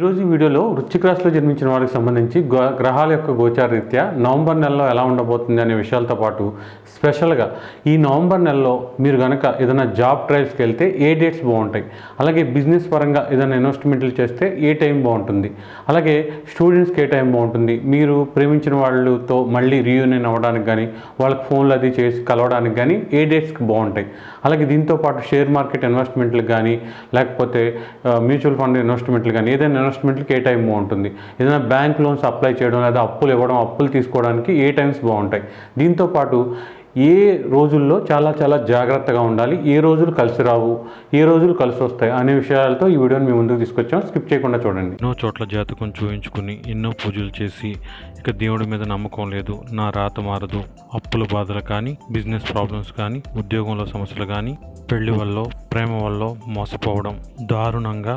ఈరోజు వీడియోలో వృశ్చిక రాశిలో జన్మించిన వారికి సంబంధించి గ్రహాల యొక్క గోచార రీత్యా నవంబర్ నెలలో ఎలా ఉండబోతుంది అనే విషయాలతో పాటు స్పెషల్గా ఈ నవంబర్ నెలలో మీరు కనుక ఏదైనా జాబ్ ట్రయల్స్కి వెళ్తే ఏ డేట్స్ బాగుంటాయి? అలాగే బిజినెస్ పరంగా ఏదైనా ఇన్వెస్ట్మెంట్లు చేస్తే ఏ టైం బాగుంటుంది? అలాగే స్టూడెంట్స్కి ఏ టైం బాగుంటుంది? మీరు ప్రేమించిన వాళ్ళతో మళ్ళీ రీయూనియన్ అవ్వడానికి కానీ వాళ్ళకి ఫోన్లు అది చేసి కలవడానికి కానీ ఏ డేట్స్కి బాగుంటాయి? అలాగే దీంతో పాటు షేర్ మార్కెట్ ఇన్వెస్ట్మెంట్లు కానీ లేకపోతే మ్యూచువల్ ఫండ్ ఇన్వెస్ట్మెంట్లు కానీ ఏదైనా ఇన్వెస్ట్మెంట్లకి ఏ టైం బాగుంటుంది? ఏదైనా బ్యాంక్ లోన్స్ అప్లై చేయడం లేదా అప్పులు ఇవ్వడం అప్పులు తీసుకోవడానికి ఏ టైమ్స్ బాగుంటాయి? దీంతో పాటు ఏ రోజుల్లో చాలా చాలా జాగ్రత్తగా ఉండాలి? ఏ రోజులు కలిసి రావు? ఏ రోజులు కలిసి వస్తాయి? అనే విషయాలతో ఈ వీడియోని మీ ముందుకు తీసుకొచ్చాం. స్కిప్ చేయకుండా చూడండి. ఎన్నో చోట్ల జాతకం చూపించుకుని ఎన్నో పూజలు చేసి ఇక దేవుడి మీద నమ్మకం లేదు. నా రాత మారదు. అప్పుల బాధలు కానీ బిజినెస్ ప్రాబ్లమ్స్ కానీ ఉద్యోగంలో సమస్యలు కానీ పెళ్ళి వల్ల ప్రేమ వల్ల మోసపోవడం దారుణంగా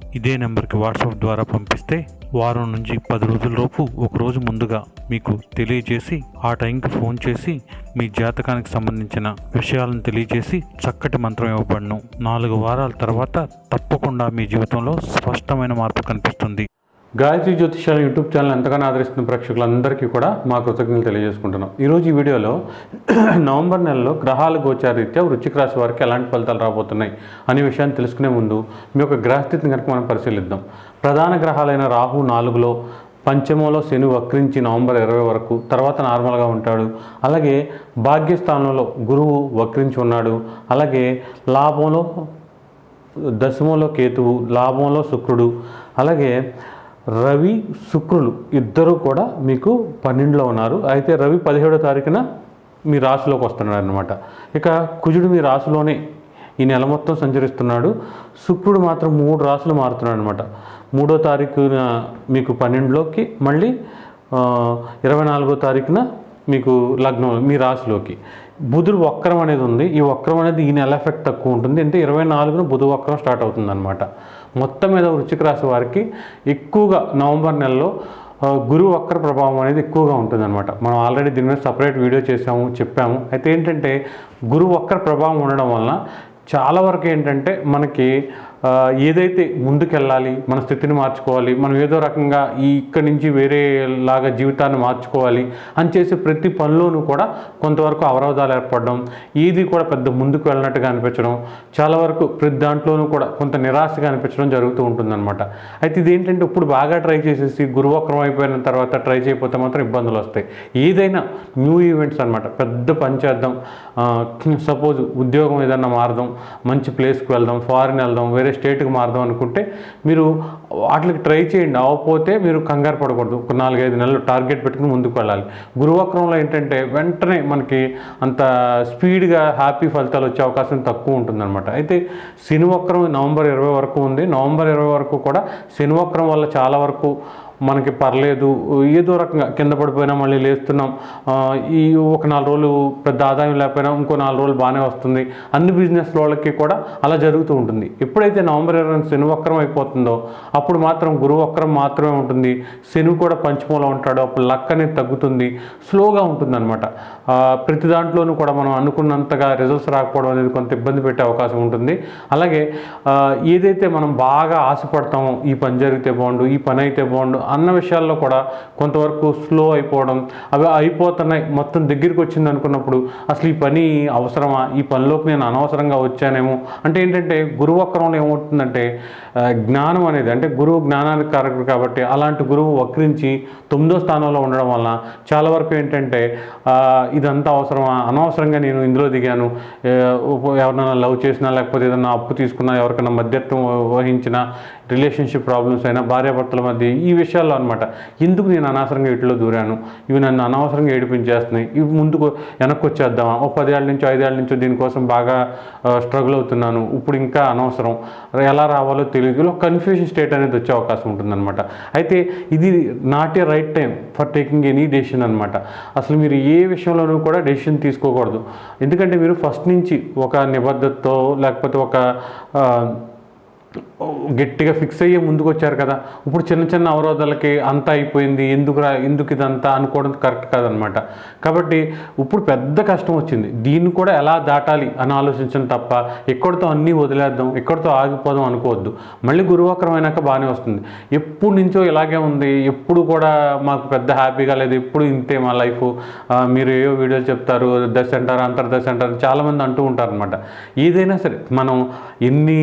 ఇదే నెంబర్కి వాట్సాప్ ద్వారా పంపిస్తే వారం నుంచి పది రోజులలోపు ఒకరోజు ఒక రోజు ముందుగా మీకు తెలియజేసి ఆ టైంకి ఫోన్ చేసి మీ జాతకానికి సంబంధించిన విషయాలను తెలియజేసి చక్కటి మంత్రం ఇవ్వబడను. నాలుగు వారాల తర్వాత తప్పకుండా మీ జీవితంలో స్పష్టమైన మార్పు కనిపిస్తుంది. గాయత్రి జ్యోతిషాల యూట్యూబ్ ఛానల్ ఎంతగానో ఆదరిస్తున్న ప్రేక్షకులందరికీ కూడా మా కృతజ్ఞతలు తెలియజేసుకుంటున్నాం. ఈరోజు ఈ వీడియోలో నవంబర్ నెలలో గ్రహాల గోచారీత్యా రీత్యా రాశి వారికి ఎలాంటి ఫలితాలు రాబోతున్నాయి అనే విషయాన్ని తెలుసుకునే ముందు మీ యొక్క గ్రహస్థితిని కనుక మనం పరిశీలిద్దాం. ప్రధాన గ్రహాలైన రాహు నాలుగులో పంచమంలో శని వక్రించి నవంబర్ ఇరవై వరకు తర్వాత నార్మల్గా ఉంటాడు. అలాగే భాగ్యస్థానంలో గురువు వక్రించి ఉన్నాడు. అలాగే లాభంలో దశమంలో కేతువు లాభంలో శుక్రుడు. అలాగే రవి శుక్రులు ఇద్దరు కూడా మీకు పన్నెండులో ఉన్నారు. అయితే రవి పదిహేడో తారీఖున మీ రాశిలోకి వస్తున్నాడు అనమాట ఇక కుజుడు మీ రాశిలోనే ఈ నెల మొత్తం సంచరిస్తున్నాడు. శుక్రుడు మాత్రం మూడు రాశులు మారుతున్నాడు అనమాట మూడో తారీఖున మీకు పన్నెండులోకి మళ్ళీ ఇరవై నాలుగో తారీఖున మీకు లగ్నం మీ రాశిలోకి. బుధుడు వక్రం అనేది ఉంది. ఈ వక్రం అనేది ఈ నెల ఎఫెక్ట్ తక్కువ ఉంటుంది. అంటే ఇరవై నాలుగున బుధ వక్రం స్టార్ట్ అవుతుంది అనమాట మొత్తం మీద వృశ్చిక రాశి వారికి ఎక్కువగా నవంబర్ నెలలో గురు గురువు వక్ర ప్రభావం అనేది ఎక్కువగా ఉంటుందన్నమాట. మనం ఆల్రెడీ దీని మీద సపరేట్ వీడియో చేసాము చెప్పాము. అయితే ఏంటంటే గురు వక్ర ప్రభావం ఉండడం వలన చాలా వరకు ఏంటంటే మనకి ఏదైతే ముందుకెళ్ళాలి మన స్థితిని మార్చుకోవాలి మనం ఏదో రకంగా ఈ ఇక్కడి నుంచి వేరే లాగా జీవితాన్ని మార్చుకోవాలి అని చేసే ప్రతి పనిలోనూ కూడా కొంతవరకు అవరోధాలు ఏర్పడడం ఏది కూడా పెద్ద ముందుకు వెళ్ళినట్టుగా అనిపించడం చాలా వరకు ప్రతి దాంట్లోనూ కూడా కొంత నిరాశగా అనిపించడం జరుగుతూ ఉంటుందన్నమాట. అయితే ఇదేంటంటే ఇప్పుడు బాగా ట్రై చేసేసి గురువక్రం అయిపోయిన తర్వాత ట్రై చేయకపోతే మాత్రం ఇబ్బందులు వస్తాయి. ఏదైనా న్యూ ఈవెంట్స్ అనమాట పెద్ద పని చేద్దాం సపోజ్ ఉద్యోగం ఏదన్నా మారదాం మంచి ప్లేస్కి వెళ్దాం ఫారిన్ వెళ్దాం వేరే స్టేట్కి మారదాం అనుకుంటే మీరు వాటికి ట్రై చేయండి. అవ్వకపోతే మీరు కంగారు పడకూడదు. ఒక నాలుగైదు నెలలు టార్గెట్ పెట్టుకుని ముందుకు వెళ్ళాలి. గురువక్రంలో ఏంటంటే వెంటనే మనకి అంత స్పీడ్గా హ్యాపీ ఫలితాలు వచ్చే అవకాశం తక్కువ ఉంటుందన్నమాట. అయితే శనివక్రం నవంబర్ ఇరవై వరకు ఉంది. నవంబర్ ఇరవై వరకు కూడా శనివక్రం వల్ల చాలా వరకు మనకి పర్లేదు. ఏదో రకంగా కింద పడిపోయినా మళ్ళీ లేస్తున్నాం. ఈ ఒక నాలుగు రోజులు పెద్ద ఆదాయం లేకపోయినా ఇంకో నాలుగు రోజులు బాగానే వస్తుంది. అన్ని బిజినెస్ వాళ్ళకి కూడా అలా జరుగుతూ ఉంటుంది. ఎప్పుడైతే నవంబర్ ఇరవై శని వక్రం అయిపోతుందో అప్పుడు మాత్రం గురువు వక్రం మాత్రమే ఉంటుంది. శని కూడా పంచమంలో ఉంటాడు. అప్పుడు లక్ అనేది తగ్గుతుంది. స్లోగా ఉంటుంది అనమాట ప్రతి దాంట్లోనూ కూడా మనం అనుకున్నంతగా రిజల్ట్స్ రాకపోవడం అనేది కొంత ఇబ్బంది పెట్టే అవకాశం ఉంటుంది. అలాగే ఏదైతే మనం బాగా ఆశపడతామో ఈ పని జరిగితే బాగుండు ఈ పని అయితే బాగుండు అన్న విషయాల్లో కూడా కొంతవరకు స్లో అయిపోవడం అవి అయిపోతున్నాయి మొత్తం దగ్గరికి వచ్చింది అనుకున్నప్పుడు అసలు ఈ పని అవసరమా? ఈ పనిలోకి నేను అనవసరంగా వచ్చానేమో? అంటే ఏంటంటే గురువు వక్రంలో ఏమవుతుందంటే జ్ఞానం అనేది అంటే గురువు జ్ఞానానికి కారకుడు కాబట్టి అలాంటి గురువు వక్రించి తొమ్మిదో స్థానంలో ఉండడం వల్ల చాలా వరకు ఏంటంటే ఇదంతా అవసరమా? అనవసరంగా నేను ఇందులో దిగాను. ఎవరినైనా లవ్ చేసినా లేకపోతే ఏదైనా అప్పు తీసుకున్నా ఎవరికైనా మధ్యత్వం వహించినా రిలేషన్షిప్ ప్రాబ్లమ్స్ అయినా భార్యాభర్తల మధ్య ఈ విషయాల్లో అనమాట ఎందుకు నేను అనవసరంగా ఇట్లో దూరాను? ఇవి నన్ను అనవసరంగా ఏడిపించేస్తున్నాయి. ఇవి ముందుకు వెనక్కి వచ్చేద్దామా ఓ పదేళ్ళ నుంచో ఐదేళ్ళ నుంచో దీనికోసం బాగా స్ట్రగుల్ అవుతున్నాను. ఇప్పుడు ఇంకా అనవసరం. ఎలా రావాలో తెలియదు. కన్ఫ్యూషన్ కన్ఫ్యూజన్ స్టేట్ అనేది వచ్చే అవకాశం ఉంటుందన్నమాట. అయితే ఇది not a right time for taking any decision అనమాట అసలు మీరు ఏ విషయంలోనూ కూడా డెసిషన్ తీసుకోకూడదు. ఎందుకంటే మీరు ఫస్ట్ నుంచి ఒక నిబద్ధతతో లేకపోతే ఒక గట్టిగా ఫిక్స్ అయ్యే ముందుకు వచ్చారు కదా. ఇప్పుడు చిన్న చిన్న అవరోధాలకి అంతా అయిపోయింది ఎందుకు రా ఎందుకు ఇదంతా అనుకోవడం కరెక్ట్ కాదనమాట. కాబట్టి ఇప్పుడు పెద్ద కష్టం వచ్చింది. దీన్ని కూడా ఎలా దాటాలి అని ఆలోచించడం తప్ప ఎక్కడితో అన్నీ వదిలేద్దాం ఎక్కడితో ఆగిపోదాం అనుకోవద్దు. మళ్ళీ గురువాకరం అయినాక బాగానే వస్తుంది. ఎప్పుడు నుంచో ఇలాగే ఉంది. ఎప్పుడు కూడా మాకు పెద్ద హ్యాపీగా లేదు. ఎప్పుడు ఇంతే మా లైఫ్. మీరు ఏవో వీడియోలు చెప్తారు దశ అంటారు అంతర్దశ అంటారు చాలామంది అంటూ ఉంటారు అనమాట ఏదైనా సరే మనం ఎన్ని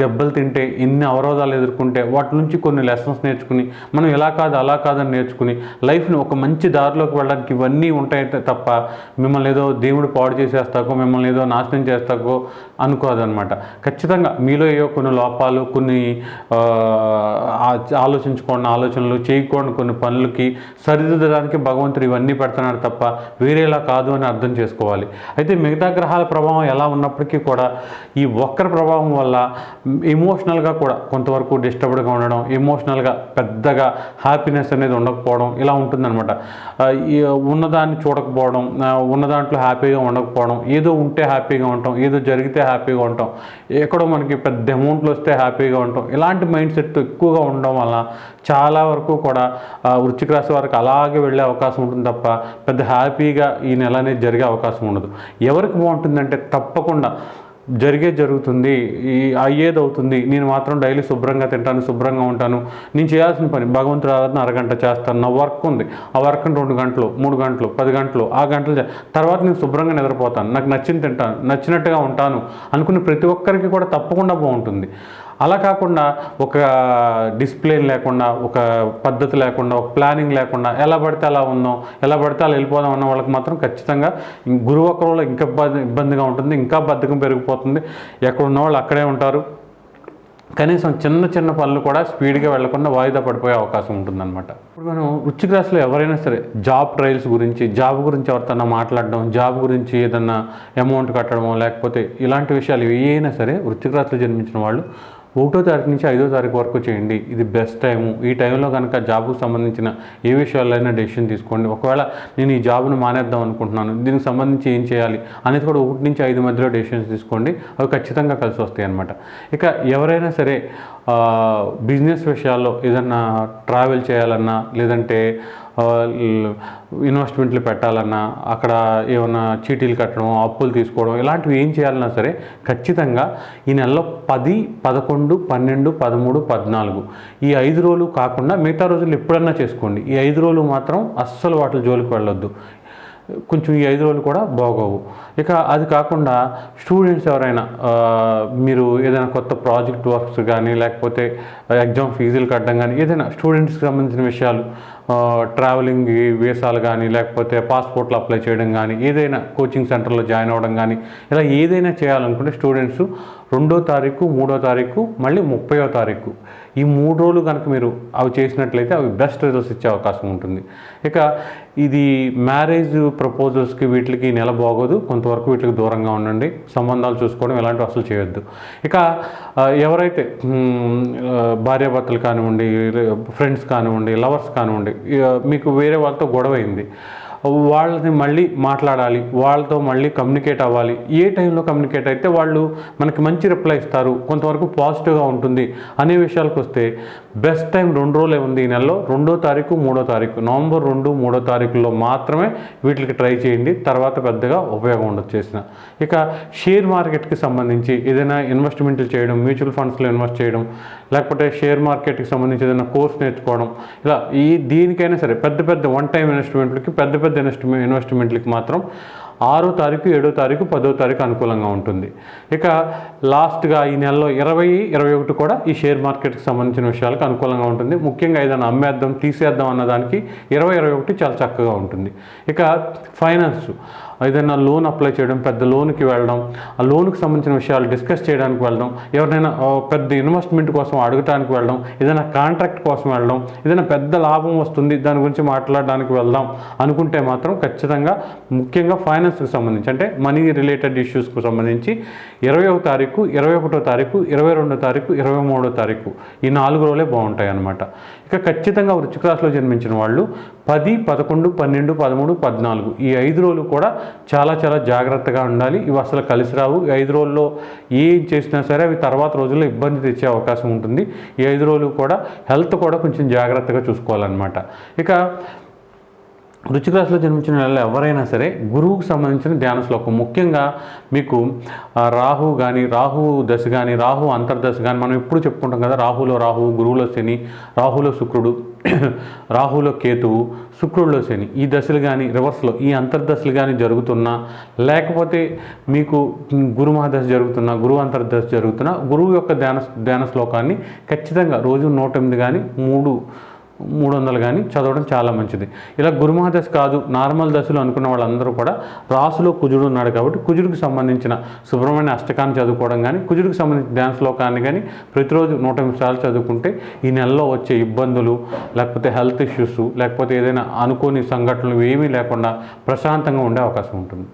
దెబ్బలు తింటే ఎన్ని అవరోధాలు ఎదుర్కొంటే వాటి నుంచి కొన్ని లెసన్స్ నేర్చుకుని మనం ఇలా కాదు అలా కాదని నేర్చుకుని లైఫ్ని ఒక మంచి దారిలోకి వెళ్ళడానికి ఇవన్నీ ఉంటాయి తప్ప మిమ్మల్ని ఏదో దేవుడు పాడు చేసేస్తాకో మిమ్మల్ని ఏదో నాశనం చేస్తాకో అనుకోదనమాట ఖచ్చితంగా మీలో ఏవో కొన్ని లోపాలు కొన్ని ఆలోచించుకోండి ఆలోచనలు చేయకూడని కొన్ని పనులకి సరిదిద్దడానికి భగవంతుడు ఇవన్నీ పెడుతున్నాడు తప్ప వేరేలా కాదు అని అర్థం చేసుకోవాలి. అయితే మిగతా గ్రహాల ప్రభావం ఎలా ఉన్నప్పటికీ కూడా ఈ వక్ర ప్రభావం వల్ల ఎమోషనల్ ఎమోషనల్గా కూడా కొంతవరకు డిస్టర్బ్డ్గా ఉండడం ఎమోషనల్గా పెద్దగా హ్యాపీనెస్ అనేది ఉండకపోవడం ఇలా ఉంటుందన్నమాట. ఈ ఉన్నదాన్ని చూడకపోవడం ఉన్న దాంట్లో హ్యాపీగా ఉండకపోవడం ఏదో ఉంటే హ్యాపీగా ఉంటాం ఏదో జరిగితే హ్యాపీగా ఉంటాం ఎక్కడో మనకి పెద్ద అమౌంట్లు వస్తే హ్యాపీగా ఉంటాం ఇలాంటి మైండ్ సెట్ ఎక్కువగా ఉండడం వల్ల చాలా వరకు కూడా వృచ్చిక రాశి వారికి అలాగే వెళ్ళే అవకాశం ఉంటుంది తప్ప పెద్ద హ్యాపీగా ఈ నెల అనేది జరిగే అవకాశం ఉండదు. ఎవరికి బాగుంటుందంటే తప్పకుండా జరిగే జరుగుతుంది. ఈ అయ్యేది అవుతుంది నేను మాత్రం డైలీ శుభ్రంగా తింటాను శుభ్రంగా ఉంటాను. నేను చేయాల్సిన పని భగవంతుడు ఆరాధన అరగంట చేస్తాను. నా వర్క్ ఉంది. ఆ వర్క్ రెండు గంటలు మూడు గంటలు పది గంటలు ఆ గంటలు తర్వాత నేను శుభ్రంగా నిద్రపోతాను. నాకు నచ్చింది తింటాను నచ్చినట్టుగా ఉంటాను అనుకుని ప్రతి ఒక్కరికి కూడా తప్పకుండా బాగుంటుంది. అలా కాకుండా ఒక డిస్ప్లేన్ లేకుండా ఒక పద్ధతి లేకుండా ఒక ప్లానింగ్ లేకుండా ఎలా పడితే అలా ఉందాం ఎలా పడితే అలా వెళ్ళిపోదాం అన్న వాళ్ళకి మాత్రం ఖచ్చితంగా గురువు ఒక్కరిలో ఇంకా ఇబ్బందిగా ఉంటుంది ఇంకా బద్ధకం పెరిగిపోతుంది. ఎక్కడ ఉన్న వాళ్ళు అక్కడే ఉంటారు. కనీసం చిన్న చిన్న పనులు కూడా స్పీడ్గా వెళ్ళకుండా వాయిదా పడిపోయే అవకాశం ఉంటుందన్నమాట. ఇప్పుడు మనం వృచ్చిక రాశిలో ఎవరైనా సరే జాబ్ ట్రయల్స్ గురించి జాబ్ గురించి ఎవరితోనా మాట్లాడడం జాబ్ గురించి ఏదన్నా అమౌంట్ కట్టడమో లేకపోతే ఇలాంటి విషయాలు ఏవైనా సరే వృశ్చిక రాశిలో జన్మించిన వాళ్ళు ఒకటో తారీఖు నుంచి ఐదో తారీఖు వరకు చేయండి. ఇది బెస్ట్ టైము ఈ టైంలో కనుక జాబ్కు సంబంధించిన ఏ విషయాలైనా డెసిషన్ తీసుకోండి. ఒకవేళ నేను ఈ జాబ్ను మానేద్దాం అనుకుంటున్నాను దీనికి సంబంధించి ఏం చేయాలి అనేది కూడా ఒకటి నుంచి ఐదు మధ్యలో డెసిషన్స్ తీసుకోండి. అవి ఖచ్చితంగా కలిసి వస్తాయి అనమాట ఇక ఎవరైనా సరే బిజినెస్ విషయాల్లో ఏదన్నా ట్రావెల్ చేయాలన్నా లేదంటే ఇన్వెస్ట్మెంట్లు పెట్టాలన్నా అక్కడ ఏమన్నా చీటీలు కట్టడం అప్పులు తీసుకోవడం ఇలాంటివి ఏం చేయాలన్నా సరే ఖచ్చితంగా ఈ నెలలో పది పదకొండు పన్నెండు పదమూడు పద్నాలుగు ఈ ఐదు రోజులు కాకుండా మిగతా రోజులు ఎప్పుడన్నా చేసుకోండి. ఈ ఐదు రోజులు మాత్రం అస్సలు వాటి జోలికి వెళ్ళొద్దు. కొంచెం ఈ ఐదు రోజులు కూడా బాగోవు. ఇక అది కాకుండా స్టూడెంట్స్ ఎవరైనా మీరు ఏదైనా కొత్త ప్రాజెక్ట్ వర్క్స్ కానీ లేకపోతే ఎగ్జామ్ ఫీజులు కట్టడం కానీ ఏదైనా స్టూడెంట్స్కి సంబంధించిన విషయాలు ట్రావెలింగ్ వీసాలు కానీ లేకపోతే పాస్పోర్ట్లు అప్లై చేయడం కానీ ఏదైనా కోచింగ్ సెంటర్లో జాయిన్ అవ్వడం కానీ ఇలా ఏదైనా చేయాలనుకుంటే స్టూడెంట్స్ రెండో తారీఖు మూడో తారీఖు మళ్ళీ ముప్పయో తారీఖు. ఈ మూడు రోజులు కనుక మీరు అవి చేసినట్లయితే అవి బెస్ట్ రిజల్ట్స్ ఇచ్చే అవకాశం ఉంటుంది. ఇక ఇది మ్యారేజ్ ప్రపోజల్స్కి వీటికి నెల బాగోదు. కొంతవరకు వీటికి దూరంగా ఉండండి. సంబంధాలు చూసుకోవడం ఎలాంటివి అసలు చేయొద్దు. ఇక ఎవరైతే భార్యాభర్తలు కానివ్వండి ఫ్రెండ్స్ కానివ్వండి లవర్స్ కానివ్వండి మీకు వేరే వాళ్ళతో గొడవ అయింది. వాళ్ళని మళ్ళీ మాట్లాడాలి వాళ్ళతో మళ్ళీ కమ్యూనికేట్ అవ్వాలి. ఏ టైంలో కమ్యూనికేట్ అయితే వాళ్ళు మనకి మంచి రిప్లై ఇస్తారు కొంతవరకు పాజిటివ్గా ఉంటుంది అనే విషయాలకు వస్తే బెస్ట్ టైం రెండు రోజులే ఉంది ఈ నెలలో రెండో తారీఖు మూడో తారీఖు. నవంబర్ రెండు మూడో తారీఖుల్లో మాత్రమే వీటికి ట్రై చేయండి తర్వాత పెద్దగా ఉపయోగం ఉండదు చేసిన. ఇక షేర్ మార్కెట్కి సంబంధించి ఏదైనా ఇన్వెస్ట్మెంట్లు చేయడం మ్యూచువల్ ఫండ్స్లో ఇన్వెస్ట్ చేయడం లేకపోతే షేర్ మార్కెట్కి సంబంధించి ఏదైనా కోర్స్ నేర్చుకోవడం ఇలా ఈ దీనికైనా సరే పెద్ద పెద్ద వన్ టైం ఇన్వెస్ట్మెంట్లకి పెద్ద పెద్ద ఇన్వెస్ట్మెంట్ ఇన్వెస్ట్మెంట్లకి మాత్రం ఆరో తారీఖు ఏడో తారీఖు పదో తారీఖు అనుకూలంగా ఉంటుంది. ఇక లాస్ట్గా ఈ నెలలో ఇరవై ఇరవై ఒకటి కూడా ఈ షేర్ మార్కెట్కి సంబంధించిన విషయాలకు అనుకూలంగా ఉంటుంది. ముఖ్యంగా ఏదైనా అమ్మేద్దాం తీసేద్దాం అన్నదానికి ఇరవై ఇరవై ఒకటి చాలా చక్కగా ఉంటుంది. ఇక ఫైనాన్స్. ఏదైనా లోన్ అప్లై చేయడం పెద్ద లోన్కి వెళ్ళడం ఆ లోన్కి సంబంధించిన విషయాలు డిస్కస్ చేయడానికి వెళ్ళడం ఎవరినైనా పెద్ద ఇన్వెస్ట్మెంట్ కోసం అడగటానికి వెళ్ళడం ఏదైనా కాంట్రాక్ట్ కోసం వెళ్ళడం ఏదైనా పెద్ద లాభం వస్తుంది దాని గురించి మాట్లాడడానికి వెళ్దాం అనుకుంటే మాత్రం ఖచ్చితంగా ముఖ్యంగా ఫైనాన్స్కి సంబంధించి అంటే మనీ రిలేటెడ్ ఇష్యూస్కి సంబంధించి ఇరవై తారీఖు ఇరవై ఒకటో తారీఖు ఇరవై రెండో తారీఖు ఇరవై మూడో తారీఖు ఈ నాలుగు రోజులే బాగుంటాయి అన్నమాట ఇక ఖచ్చితంగా వృచ్చిక రాశిలో జన్మించిన వాళ్ళు పది పదకొండు పన్నెండు పదమూడు పద్నాలుగు ఈ ఐదు రోజులు కూడా చాలా చాలా జాగ్రత్తగా ఉండాలి. ఇవి అసలు కలిసి రావు. ఈ ఐదు రోజుల్లో ఏం చేసినా సరే అవి తర్వాత రోజుల్లో ఇబ్బంది తెచ్చే అవకాశం ఉంటుంది. ఈ ఐదు రోజులు కూడా హెల్త్ కూడా కొంచెం జాగ్రత్తగా చూసుకోవాలన్నమాట. ఇక వృశ్చిక రాశిలో జన్మించిన నెలలో ఎవరైనా సరే గురువుకు సంబంధించిన ధ్యాన శ్లోకం. ముఖ్యంగా మీకు రాహు కానీ రాహు దశ కానీ రాహు అంతర్దశ కానీ మనం ఎప్పుడు చెప్పుకుంటాం కదా రాహులో రాహు గురువులో శని రాహులో శుక్రుడు రాహులో కేతువు శుక్రుడిలో శని. ఈ దశలు కానీ రివర్స్లో ఈ అంతర్దశలు కానీ జరుగుతున్నా లేకపోతే మీకు గురు మహాదశ జరుగుతున్నా గురువు అంతర్దశ జరుగుతున్నా గురువు యొక్క ధ్యాన ధ్యాన శ్లోకాన్ని ఖచ్చితంగా రోజు నూట ఎనిమిది కానీ మూడు మూడు వందలు కానీ చదవడం చాలా మంచిది. ఇలా గురుమహాదశ కాదు నార్మల్ దశలు అనుకున్న వాళ్ళందరూ కూడా రాసులో కుజుడు ఉన్నాడు కాబట్టి కుజుడికి సంబంధించిన సుబ్రహ్మణ్య అష్టకాన్ని చదువుకోవడం కానీ కుజుడికి సంబంధించిన ధ్యాన శ్లోకాన్ని కానీ ప్రతిరోజు నూట ఎనిమిది సార్లు చదువుకుంటే ఈ నెలలో వచ్చే ఇబ్బందులు లేకపోతే హెల్త్ ఇష్యూస్ లేకపోతే ఏదైనా అనుకోని సంఘటనలు ఏమీ లేకుండా ప్రశాంతంగా ఉండే అవకాశం ఉంటుంది.